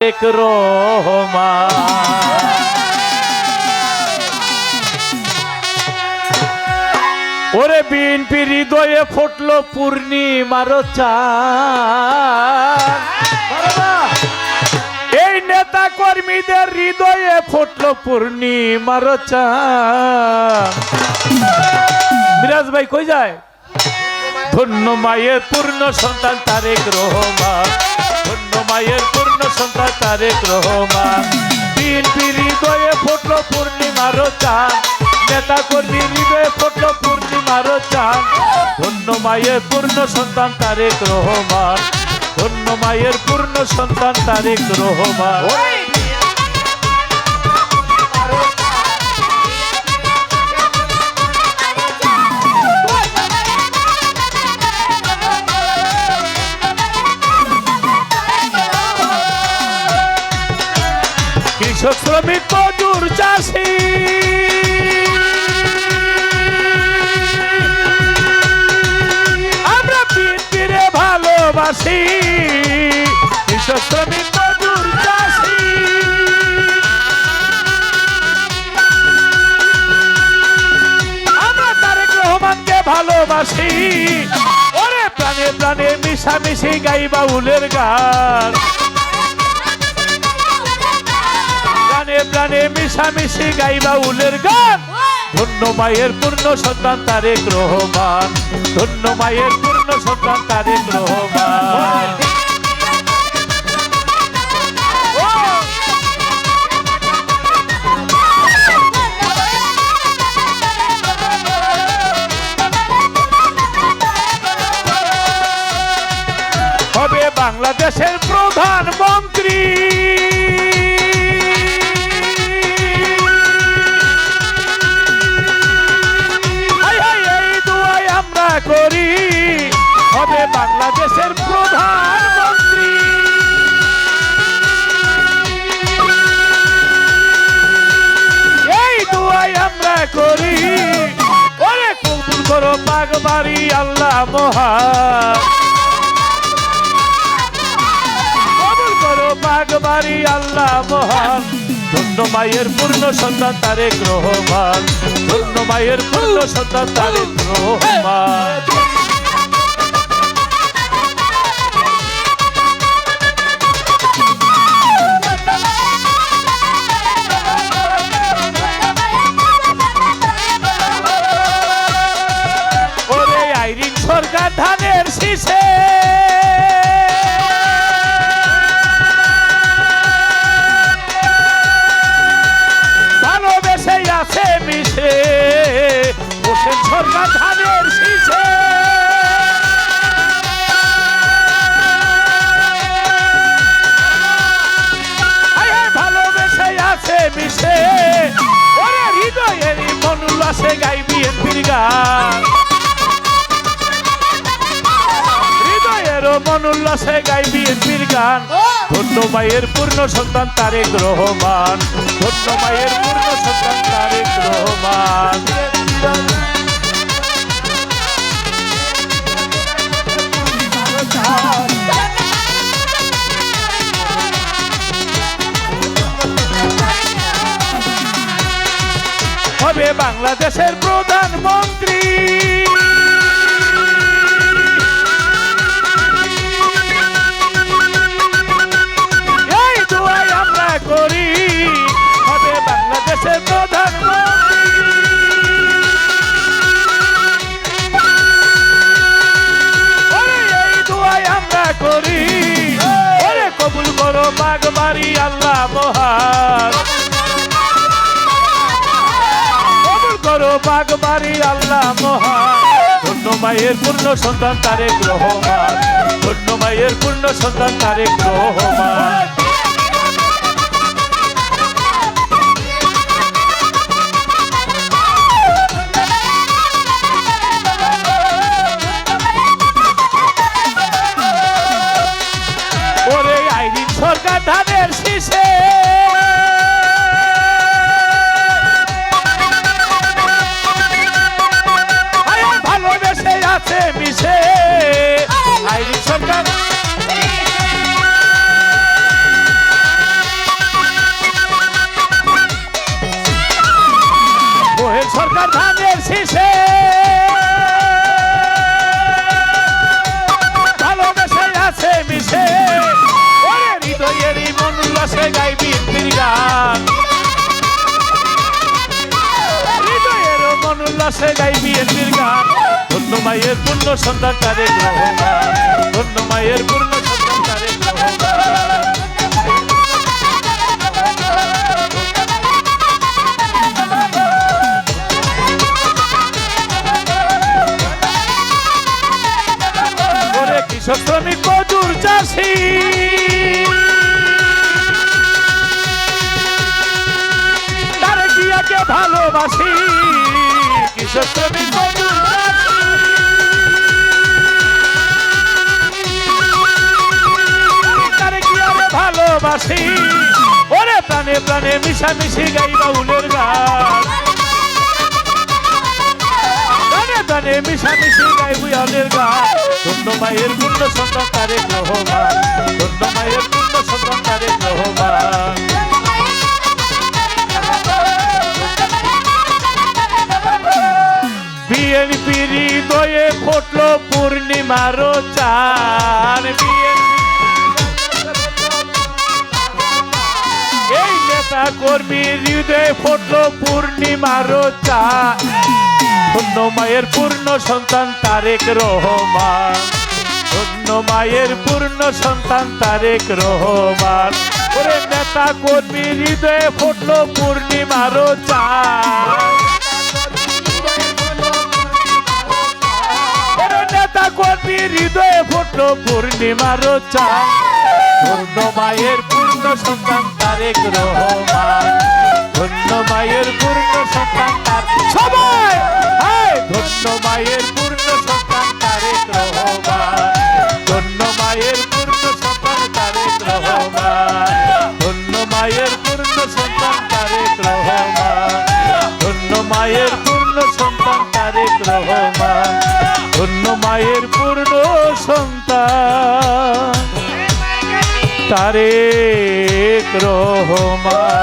এক রহমান ওরে বিএনপি হৃদয়ে ফুটলো পূর্ণিমার এই নেতা কর্মীদের হৃদয়ে ফুটলো পূর্ণিমার মিরাজ ভাই কই যায় ধন্য মায়ের পূর্ণ সন্তান তারেক রহমান তারেক রহমান। দিন হৃদয়ে ফুটল পূর্ণিমার চাঁদ। নেতা কর্মী হৃদয়ে ফুটল পূর্ণিমার চাঁদ। ধন্য মায়ের পূর্ণ সন্তান তারেক রহমান। ধন্য মায়ের পূর্ণ সন্তান তারেক রহমান। শ্রমিক মজুর চাষি। আমরা বিএনপিরে ভালোবাসি কৃষক শ্রমিক মজুর চাষি। আমরা তারেক রহমানকে ভালোবাসি, ওরে প্রাণে প্রাণে মিশামিশি গাই বাউলের গান। প্রাণে প্রাণে মিশামিশি গাইবা উলের গান। ধন্য মায়ের পূর্ণ সন্তান তারেক রহমান ধন্য মায়ের পূর্ণ সন্তান তারেক রহমান হবে বাংলাদেশের প্রধানমন্ত্রী হবে বাংলাদেশের প্রধানমন্ত্রী। এই দুয়াই আমরা করি। ওরে কবুল করো বাগবাড়ি, আল্লাহ মহা। কবুল করো বাগবাড়ি, আল্লাহ মহান ধন্য মায়ের পূর্ণ সন্তান তারেক রহমান ধন্য মায়ের পূর্ণ সন্তান তারেক রহমান সরকার ধানের শীষে। উল্লাসে গাই বিএনপির গান। ধন্য মায়ের পূর্ণ সন্তান তারেক রহমান ধন্য মায়ের পূর্ণ সন্তান তারেক রহমান হবে বাংলাদেশের প্রধানমন্ত্রী। মহান। কবুল করো বাগবাড়ি আল্লাহ মহান। মায়ের পূর্ণ সন্তান তারেক রহমান ধন্য মায়ের পূর্ণ সন্তান তারেক রহমান সরকার ধানের শীষে উল্লাসে গাই বিএনপির গান ধন্য মায়ের পূর্ণ সন্তান রহমান ধন্য মায়ের পূর্ণ সন্তান ওরে কৃষক শ্রমিক মজুর চাষি। তার গিয়াকে ভালোবাসি। তার গিয়াকে ভালোবাসি? ওরে প্রাণে প্রাণে মিশামিশি গাইবা উলের গান। গানে গানে মিশামিশি গাইবি অনের গান। ধন্য মায়ের পূর্ণ সন্তান তারেক রহমান ধন্য মায়ের পূর্ণ সন্তান তারেক রহমান বিএনপি হৃদয়ে ফুটল পূর্ণিমার চান এই নেতা কর্মী হৃদয়ে ফুটল পূর্ণিমার চান ধন্য মায়ের পূর্ণ সন্তান তারেক রহমান। ধন্য মায়ের পূর্ণ সন্তান তারেক রহমান। ওরে নেতা কর্মী হৃদয়ে ফুটল পূর্ণিমার চান কর্মী হৃদয়ে ফুটল পূর্ণিমার ধন্য মায়ের পূর্ণ সন্তান তারেক রহমান ধন্য মায়ের পূর্ণ সন্তান তার সবাই! ধন্য মায়ের পূর্ণ সন্তান তারেক রহমান ধন্য মায়ের পূর্ণ সন্তান তারেক রহমান ধন্য মায়ের পূর্ণ সন্তান তারেক রহমান ধন্য মায়ের পূর্ণ সন্তান তারেক রহমান ধন্য মায়ের পূর্ণ সন্তান। তারে রহমান।